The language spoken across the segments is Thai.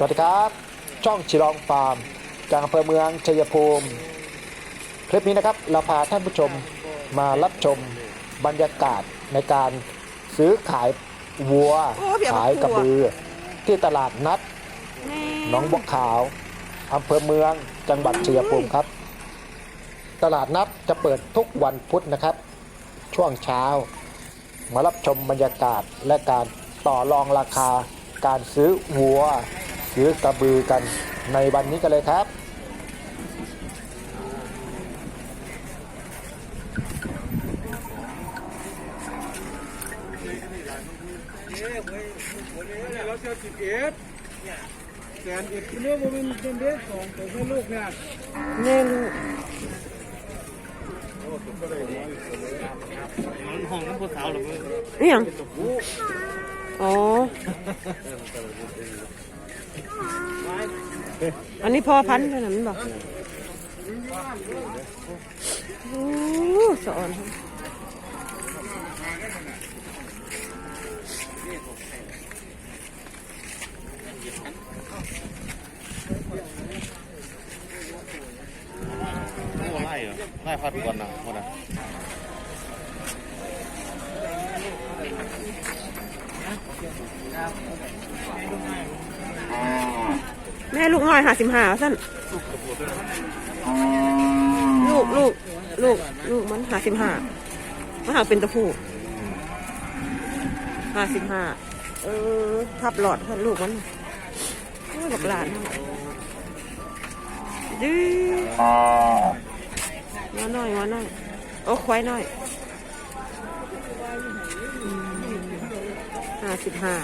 สวัสดีครับ ช่องชิลองฟาร์มจากอำเภอเมืองชัยภูมิ คลิปนี้นะครับเราพาท่านผู้ชมมารับชมบรรยากาศในการซื้อขายวัวโอ้เดี๋ยวขายกระกลัวบือ ที่ตลาดนัดแม่หนองบัวขาวอำเภอเมืองจังหวัดชัยภูมิครับ ตลาดนัดจะเปิดทุกวันพุธนะครับ ช่วงเช้า มารับชมบรรยากาศและการต่อรองราคาการซื้อวัว ซื้อกระบือกันในวันนี้กันเลยครับ เราเจอสิบเอ็ดแสนเอ็ดกิโลมันเป็นเด็กของตัวแม่ลูกเนี่ยแม่ลูกมันห้องน้ำผู้สาวหรือไม่าเนี่ยอ๋อ อันนี้พอพันธุ์ด้วยนะมันบอกโอ้สอนไม่ว่าไล่เหรอไล่พาดก่อนนะคนน่ะแม่ลูกน้อยหาสิบหาสั้นลูกลูกลูกลูกมันหาสิบห้ามันหาเป็นตะพูหาสิบห้าเออทับหลอดท่านลูกมันโอ้ยบักหลานดื้อมาหน่อยมาหน่อยโอ้ควายหน่อยห้าสิบห้า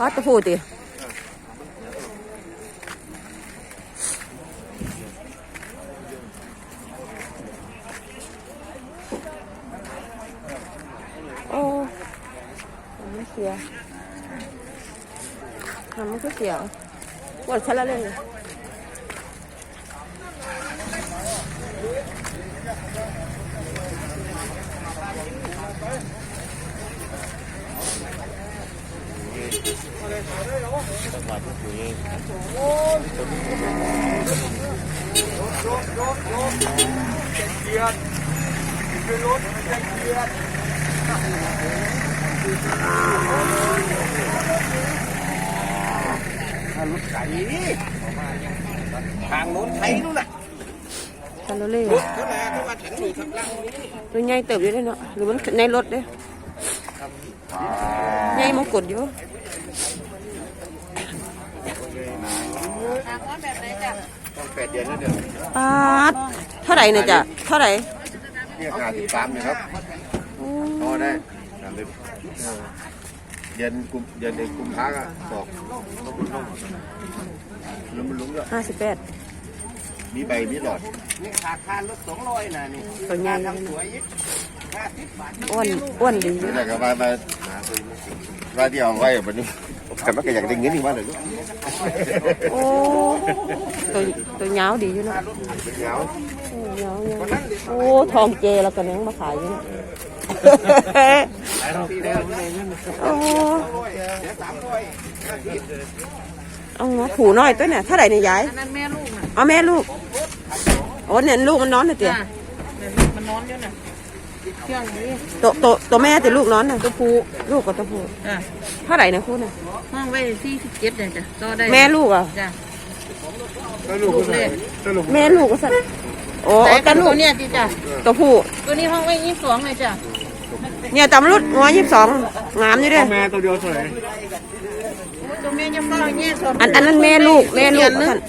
วัดตะพูติโอ้ไม่เสียทำมันก็เสียปวดชั้นละเลย จังหวัดผู้คุยทางโน้นไทยนู่นน่ะชั้นละเลยเท่าไหร่เพราะว่าฉันอยู่ข้างล่างนี้ตัวใหญ่เติบอยู่ด้วยเนาะหรือมันในรถเด้ใหญ่มงกุฎอยู่ต้องแปดเดือนแล้วเดี๋ยวปาดเท่าไหร่เนี่ยจ้ะเท่าไหร่เรียกหาสิบสามนะครับพอได้สามสิบเออเดือนกุมเดือนเดือนกุมภาพันธ์บอกต้องมันลงแล้วมันลงด้วยห้าสิบแปดมีใบมีหลอดนี่ขาดคานรถสองร้อยนะนี่ตัวใหญ่เลยสนะวยห้าสิบบาท อ้วนอ้วนดีอยู่นี่แหละก็มามาว่าที่เอาไว้แบบนี้แต่มันก็อยากได้เงินอีกว่าเลยโอ้ตัวตัวเหงาดีอยู่เนาะเหงาเหงาเหงาโอ้ทองเจแล้วก็ยังมาขายอยู่เนาะโอ้เอาผูน้อยตัวเนี่ยเท่าไหร่เนี่ยยายนั่นแม่ลูกเอาแม่ลูกโอ้เนี่ยลูกมันนอนเตี๋ยเดี๋ยวลูกมันนอนอยู่น่ะ เที่ยงนี้ตัวตัวตัวแม่แต่ลูกนอนน่ะตัวผู้ลูกกับตัวผู้จ้ะเท่าไหร่เนี่ยคุณน่ะห้องไว้ที่สิบเจ็ดเนี่ยจ้ะต่อได้แม่ลูกอะจ้ะลูกลูกเลยแม่ลูกก็สั่นโอ้แต่แต่กันลูตักวเนี่ยจีจ้ะตัวผู้ตัวนี้ห้องไว้ยี่สิบสองเลยจ้ะเนี่ยตำรุดหัวยี่สิบสองงามอยู่เด้แม่ตัวเดียวสวยตัวแม่ยังมาเงี้ยสองอันอันนั้นแม่ลูกแม่ลูกนึงสั่น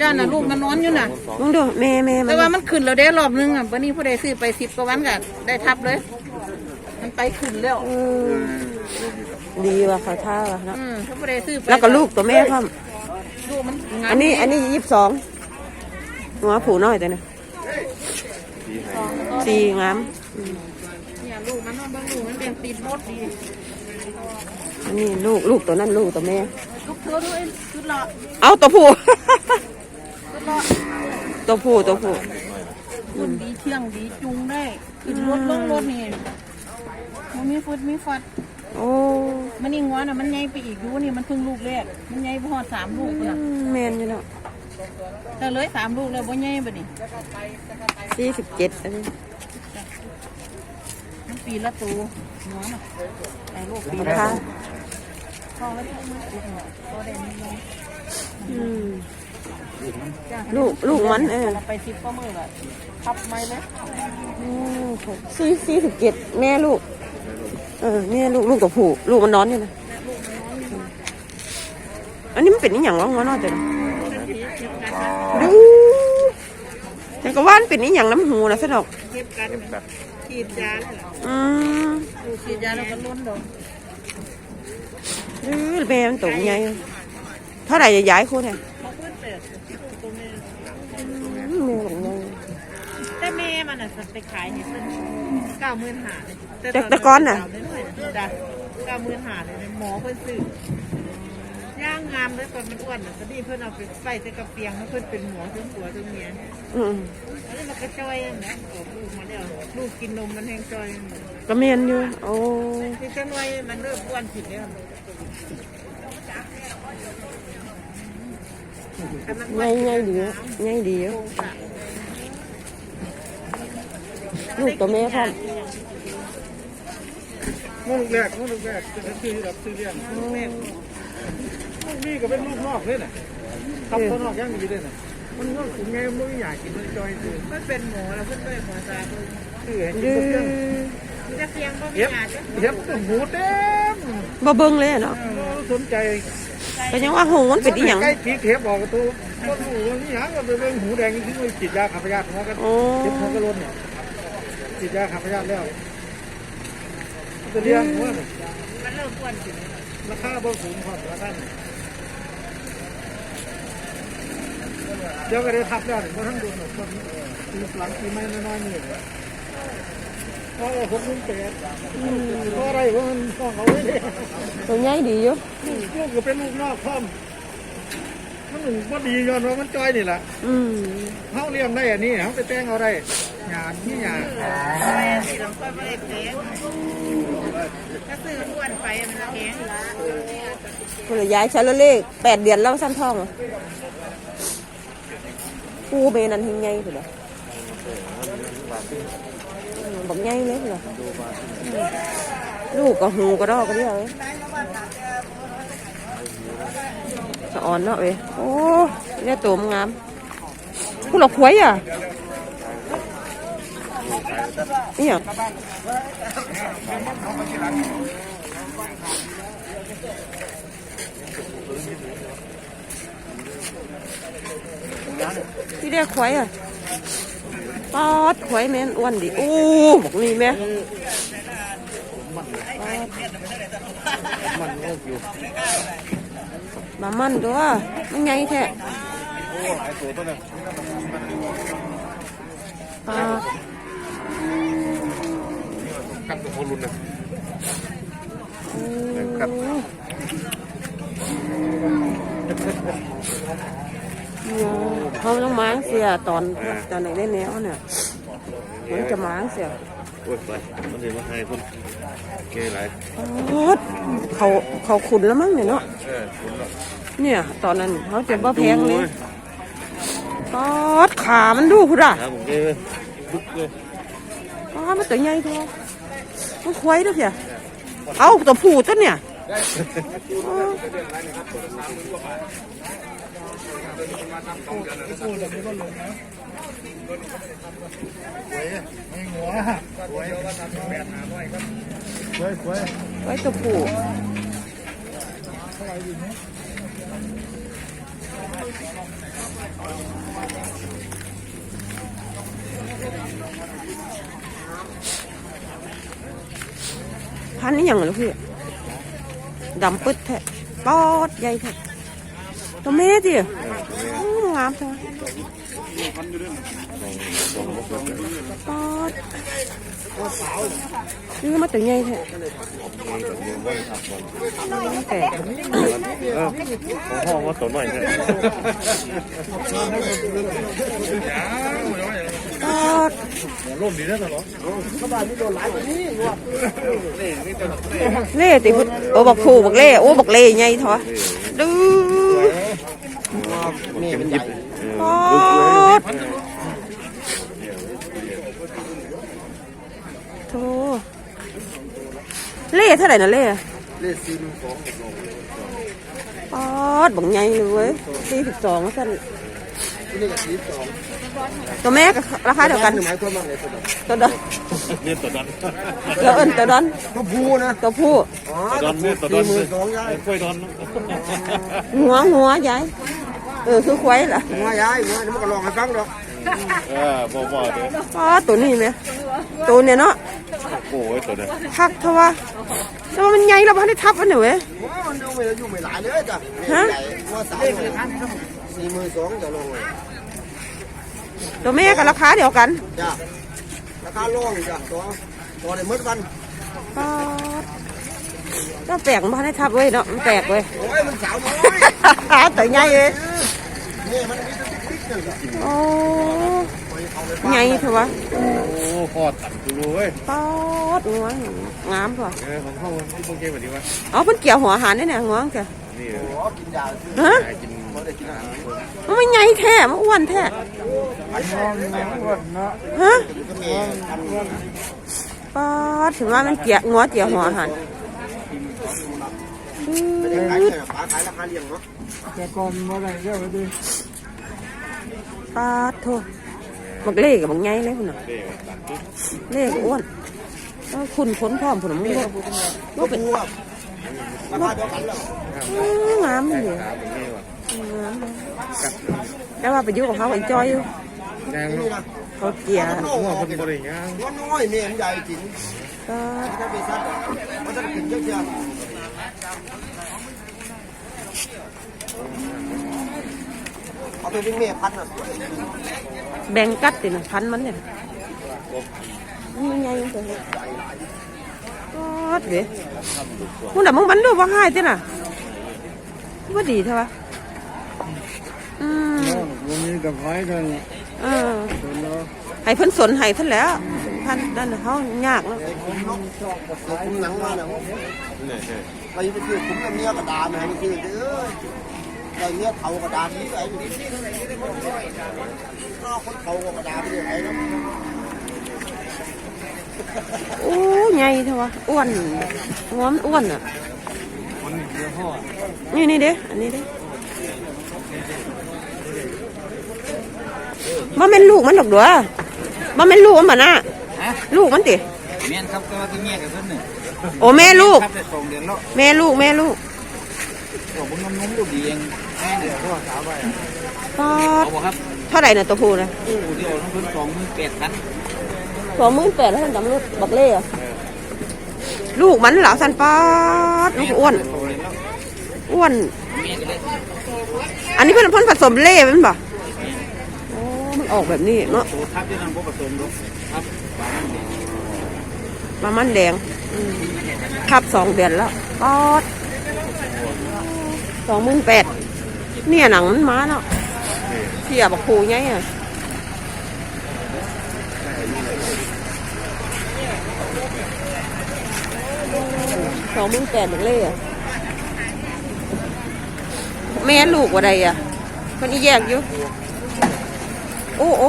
จ้าน่ะลูกมันนอนอยู่น่ะ มึงดูแม่แม่มัแต่นว่ามันขึ้นแล้วเด้รอบนึงอะวันนี้ผู้ใดซื้อไปสิบกว่าวันก็ได้ทับเลย มันไปขึ้นแล้วเออดีว่ะเขาท่าว่ะเนาะอืมถ้าผู้ใดซื้อไปแล้วก็ลูกตัวแม่พ่อมลูกมันงาอันนี้อันนี้ยี่สิบสองหัวผูน้อยแต่เนี่ยสีงามเนี่ยลูกมันนาะเบางลูกมันเป็นตีนมดดีอันนี้ลูกลูกตัวนั้นลูกตัวแม่เลูกเธอด้วยชุดละเอาตัวผู้ ตัวผู้ตัวผู้คุณดีเที่ยงดีจุงได้ขึ้นรถลงรถนี่มันมีฟุตมีฟัดโอ้มันนี่งัวน่ะมันใหญ่ไปอีกดูนี่มันเพิ่งลูกแรกมันใหญ่พอดสามลูกน่ะแมนอยู่เนาะแต่เลยสามลูกแล้วบ่ใหญ่บ่นี่สี่สิบเจ็ดอันนี้มันปีละตัวงัวน่ะแต่ลูกปีราละคาพอแล้วมันลูกน่ะพอได้นิดนึงอืมจ้ะ ลูกลูกมันเออเราไปทิปก็มือละทับไม่เลยสี่สี่สิบเจ็ดแม่ลูก เออแม่ลูกลูกตัวผู้ลูกมันนอนอยู่นะอันนี้มันเป็นอหย่างวะงอนอแต่ดูแต่ก็ว่ามันเป็นอหย่างน้ำหูนะสนอกเก็บกันฉีดยาเลยล่ะอืมลูกฉีดยาแล้วก็ล้นลงเออแม่มันตัวใหญ่เท่าไหร่จะย้ายคุณเนี่ย เขาเพิ่นเปิดตัวแม่ แม่บอกใหญ่ แต่ แม่มันอะไปขายเนี่ยเพิ่นเก้าหมื่นหาเลยแต่แต่ก้อนน่ะ จ้ะเก้าหมื่นหาเลยหมอเพิ่นซื้อย่างงามเลยตอนมันอ้วนน่ะก็ดีเพิ่นเอาไปใส่ใส่กระเปียงแล้วเพิ่นเป็นหมอทั้งผัวทั้งเมียอืมแล้วมันก็จ้อยนะออกลูกมาแล้วลูกกินนมมันแห้งจ้อยก็แม่นอยู่โอ้ที่จะน้อยมันเริ่มอ้วนผิดแล้วใหญ่ใหญ่ดีใหญ่ดีอยู่ ลูกตัวแม่พร้อมลูกแรกลูกแรกจะซื้อรับซื้อเลี้ยงลูกแรกลูกนี่ก็เป็นลูกนอกเลยน่ะทับตัวนอกยังดีเลยน่ะมันก็ถึงไงมันไม่อยากกินมันจอยคือมันเป็นหมอแล้วเพิ่นเป็นหมอตาเพิ่นคือให้กิดืนเพื่อน้อจะเพียงบ่มีเย็บหยาดจ้ะเย็บตัวหูเต็มบ่เบิ่งเลยอะเนาะสนใจก็ยังว่าหูมันเป็นอีหยังใกล้ปีกเทปออกประตูก็หูนี่หางก็เป็นหูแดงที่ไม่ฉีดยาขับพยาธิหัวกันโอ้เจ็บหัวกระโลนเนี่ย ฉีดยาขับพยาธิแล้วจะเลี้ยงหัวเนี่ยมันเริ่มอ้วนขึ้นราคาบ่สูงพอราคาเดี๋ยวก็ได้ทับแล้วเพราะทั้งโดนคนปีหลังปีไม่น้อยๆนี่เพราะผมนุ่งเป็ดเพราะอะไรเพราะมันต้องเอาไว้เนี่ยตัวใหญ่ดีอยู่ลูกก็เป็นลูกนอกพร้อมมันหนึ่งว่าดีย้อนว่ามันจ้อยนี่แหละเขาเลี้ยงได้อันนี้เขาไปแต่งเอาได้ หยาดนี่หยาดที่เราค่อยบ่ได้แพงถ้าซื้ออ้วนไปมันจะแพงคนละย้ายชั้นลเลขแปดเดือนแล้วสั้นท้องอะกูเมนันหิงใหญ่พุ่นเหมบอกใหญ่เลยพุ่นเหมลูกก็หูก็ดอกก็เดียวเลยสะอ่อนเนาะเว้ยโอ้เนี่ยตัวมันงามผู้หลอกหวยอะ นี่อะที่เรียกหวยอะปอดหวยแม่นอ้วนดิ โอ้บอกนี่แม่มันโลกอยู่มามันตัวมันไงแท้โอ้หายตัวป่ะเนี่ย ปลากัดตัวคนรุนนะโอ้ครับเนี่ยเขาต้องม้างเสียตอนตอนไหนได้แนวเนี่ยมันจะม้างเสียโอ้ยไปมันเลยมาให้คนเกยหลายปอดเขาเขาขุนแล้วมั้งเนี่ยเนาะเออคนละเนี่ย ตอนนั้นเขาจะบ่แพงเลยปอดขามันดูคุณอะนะผมเกยเลยบึกเลยปอดมันตัวใหญ่ทอ มันควายด้วยเสียเอาตัวผู้ตัวเนี่ยอ๋อไม่หัวสวยแปดหาร้อยครับสวยสวยไว้ตัวผู้ พันนี่ยังเหรอพี่ดำปึ๊ดแท้ปอดใหญ่แท้ตัวแม่ดิงามจังปอดซื้อมาแต่ใหญ่แท้แต่ห้องว่าตัวหน่อยเนี่ย ดร่มดีนะตลอดเล่ติพุดโอ้บักผูบักเล่โอ้บักเล่ใหญ่เถอะดื้อนี่มันใหญ่ปอดโธ่เล่เท่าไหร่นะเล่เลขสี่หนึ่งสองปอดบักใหญ่เลยสี่สิบสองสั้นนี่ก็สี่สอง ตัวแม่ก็ราคาเดียวกัน หมายความว่าไงตัวนั้นตัวดอนเนี่ยตัวนั้นแล้วเอิ้นตัวดอนก็พูนะตัวผู้อ๋อตัวนั้นเนี่ยตัวนั้นสี่หมื่นสองยายกล้วยดอนหัวหัวยายเออคือควายล่ะหัวยายหัวนี่มันก็ลองให้ฟังดอกเออบ่บ่เด้อปอดตัวนี้ไหมตัวเนี่ยเนาะโอ้ยตัวนั้นทักเถอะวะแต่ว่ามันใหญ่แล้วมันได้ทับมันเหรอเว้ยมันดูไม่อยู่ไม่หลายเลยจ้ะฮะหัวสาวสี่หมื่นสองจะลงเลย ตัวแม่กับราคาเดียวกันจ้ะราคาล่องจ้ะตัวตัวได้หมดวันปอดก็แปลกมันได้ทับเว้ยเนาะมันแปลกเว้ยโอ้ยมันสาวน้อยตัวใหญ่เลยนี่มันมีแต่ติ๊กๆเลยโอ้ใหญ่เถอะวะโอ้พอตัดดูเว้ยปอดหัวงามป่ะเออของเขาที่พวกเกมแบบนี้วะอ๋อเพิ่นเกี่ยวหัวอาหารนี่เนี่ยหัวมันแกนี่โอ้กินยาฮะกิน เขาได้กินอาหารมันไม่ใหญ่แท้มันอ้วนแท้มองอ้วนเนาะฮะก็มีกันปอดถึงว่ามันเกี่ยวงัวเกี่ยวหัวอาหารไม่ได้ขายแต่ปลาขายราคาเลี้ยงเนาะแต่ก่อนมาได้เยอะไปดิปาดโทบักเล่กับบักไงเลยคุณน่ะเล่ก็อ้วนก็คุณขนพร้อมผุนมึงก็ก็เป็นวัวราคาเดียวกันแล้วอื้องามเลย งามเลยแต่ว่าไปอยู่กับเขาไอ้จอยอยู่แดงนี่นะเขาเกี่ยหัวคนบริงานหัวน้อยเนี่ยใหญ่จริงก็ถ้าไปซัดมันจะกินเยอะๆเอาไปเป็นเมียพันธุ์อะแบ่งกัดตินะพันมันเนี่ยมันใหญ่จังเลยก็เดี๋ยวมึงน่ะมึงมันดูว่าให้ติน่ะว่าดีเท่าไหร่ อืมวันนี้กับไฟกันเออคนเนาะให้เพิ่นสนให้ท่านแหล้วท่านนั่นน่ะเขายากเนาะคุ้มหนังมาเนี่ยไปไปคือคุ้มเมียกระดานนะนี่คือเอ้ยไอ้เมียเขากระดานนี่ไอ้ก็คนเขากระดานนี่ไอ้เนาะโอ้ใหญ่เท่าไหร่อ้วนงอมนอ้วนอะนี่นี่เด้อันนี้เด้ บ่แม่นลูกมันดอกเด้อบ่แม่นลูกมันบ่น่ะลูกมันติเมียนครับก็ที่เมียกับเพิ่นนี่โอ้แม่ลูก ครับได้สองเดือนแล้วแม่ลูกแม่ลูกบอกผมน้มๆดูดีเองแม่เดี๋ยวก็สาวไปก็เอาบ่ครับเท่าไหร่น่ะตัวผู้น่ะผู้เดียวน้องเพิ่นสองหมื่นแปดพันสองหมื่นแปดแล้วท่านจำรถบักเล่อะลูกมันเหรอสันปาดลูกอ้วนสองเดือนแล้วอ้วนเมียก็ได้ อันนี้เพิ่นเพิ่นผสมเล่มันบ่โอ้ มันออกแบบนี้เนาะตัวทับที่นั่นบ่ผสมหรอกครับปลามันเด็กประมาณแดงทับสองเดือนแล้วปอดสองหมื่นแปดเนี่ยหนังมันมาเนาะเสียบักคูไงอะสองหมื่นแปดบักเล่อะแม่ลูกว่าใดอะคนนี้แยกอยู่ โอ้โอ้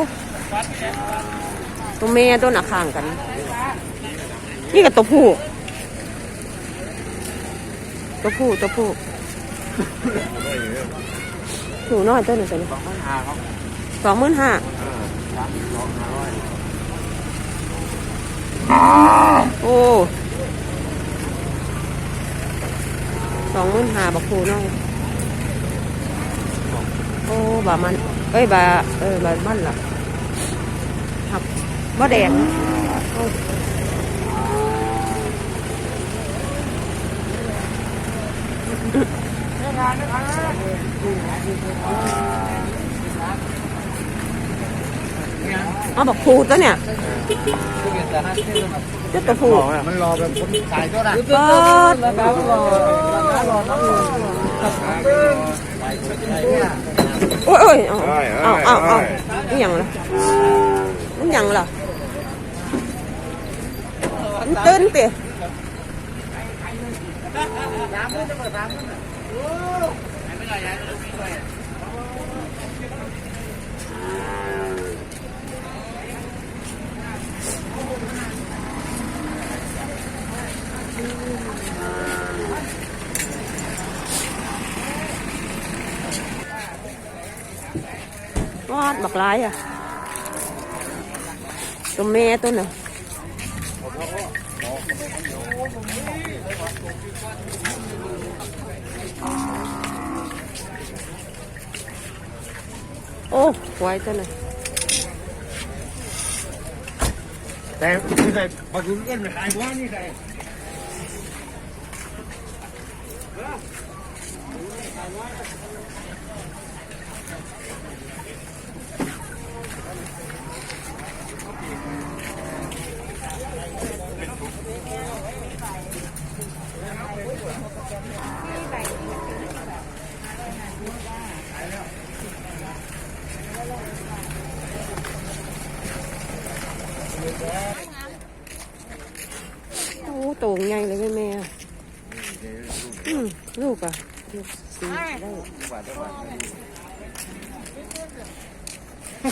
ตัวแม่ตัวหนักข้างกัน นี่กับตัวผู้ตัวผู้ตัวผู้หนูน้อยตัวหนึ่งตัวนี้สองพันห้าครับสองหมื่นห้าโอ้สองหมื่นห้าบักคูน้อยโอ้บามัน เอ้ยบาเอ้ยบามันล่ะครับบ่แดงโอ้เอาบอกผูตัวเนี่ยเจ้าตัวผูมันรอแบบคนขายเท่าไหร่ก็แล้วรอรอน้ำ โอ้ยโอ้ยเอาเอาเอาเอานี่ยังล่ะนี่ยังล่ะมันตื่นเตะ วาดบักลายอะตัวแม่ตัวน่ะโอ้ไว้ตัวน่ะแต่ไม่ใช่พอคุณเล่นขายว่านี่ใคร โอ้โตงใหญ่เลยแม่แม่อะอืมลูกอะลูกสีได้ โอ้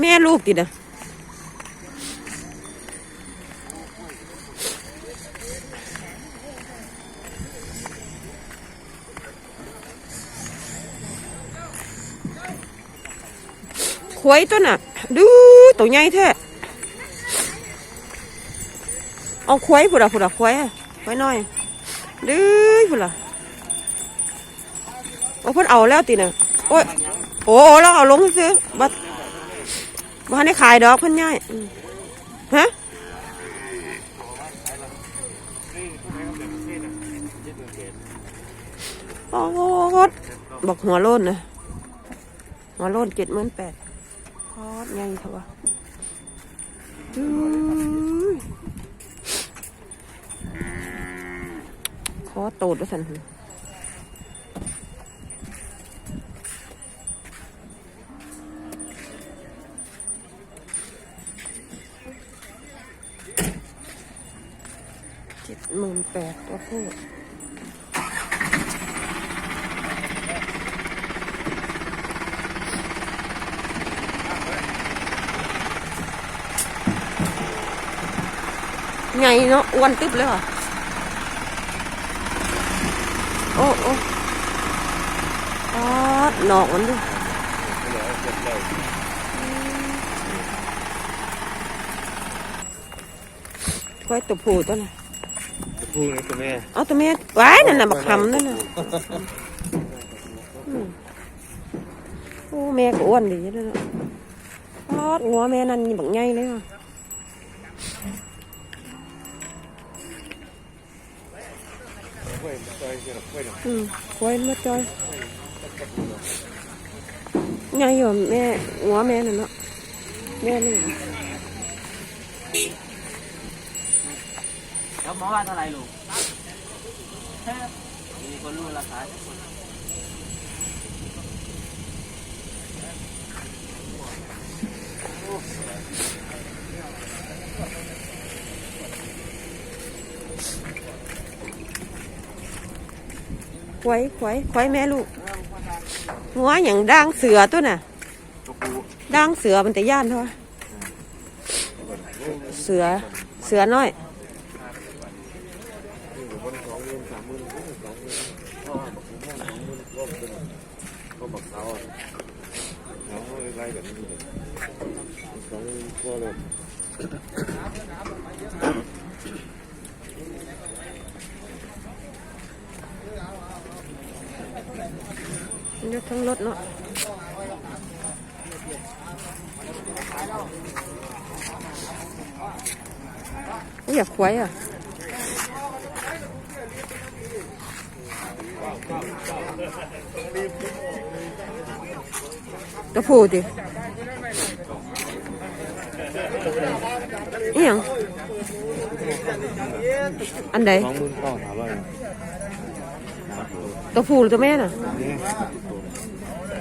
แม่ลูกติดอะ ควายตัวน่ะ ดูตัวใหญ่แท้เอาควายพุ่นอะพุ่นอะควายอะควายน้อยดื้อพุ่นอะเอาเพิ่นเอาแล้วติน่ะโอ้ยโอ้เราเอาลงซื้อบัดบ้านได้ขายดอกเพิ่นย่ายฮะโอ้โหบอกหัวโล้นนะหัวโล้นเจ็ดหมื่นแปด พอดใหญ่เถอะวะอื้อขอโตดด้วยสันหือเจ็ดหมื่นแปดตัวผู้ ไงเนาะอ้วนตึ๊บเลยว่ะโอ้โอ้อ๋อหนอกมันด้วยไว้ตัวผู้ตัวน่ะพูดเลยคุณแม่เอาตัวแม่ไว้นั่นน่ะบักคำนั่นน่ะอืมโอ้แม่ก็อ้วนดีด้วยเนาะทอดงัวแม่นั่นบักใหญ่เลยอะ กล้วยจ อืมไว้มาจอยใหญ่อยู่แม่หัวแม่น่ะเนาะแม่นี่แล้วหมอว่าเท่าไหร่ลูกมีคนรู้ราคา ควายควายควายแม่ลูกหัวอย่างด่างเสือตัวน่ะด่างเสือมันแต่ย่านเท่าเสือเสือน้อย ก็บอกเขาเขาไล่แบบนี้เลยสองก็เลย ยกทั้งรถเนาะอุ๊ยอยากควายอะตัวผู้ดิอีหยังอันใดสองหมื่นเก้าถามว่าตัวผู้หรือตัวแม่น่ะ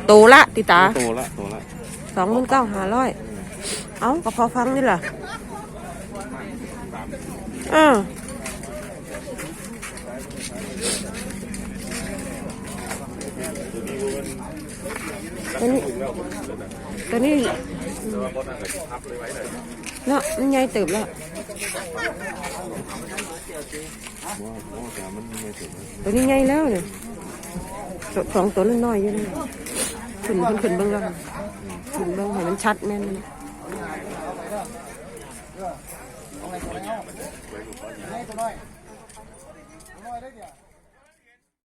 โตละติตาโตละโตละสองหมื่นเก้าห้าร้อยเอาก็พอฟังนี่แหละอ่าตัวนี้ตัวนี้เนาะมันใหญ่เติบแล้วว่าว่าแต่มันไม่ถึงตัวนี้ใหญ่แล้วเนี่ยตัวสองตัวนั้นน้อยอยู่นี่ ขึ้นขึ้นขึ้นเบื้องแล้วขึ้นเบื้องให้มันชัดแน่นน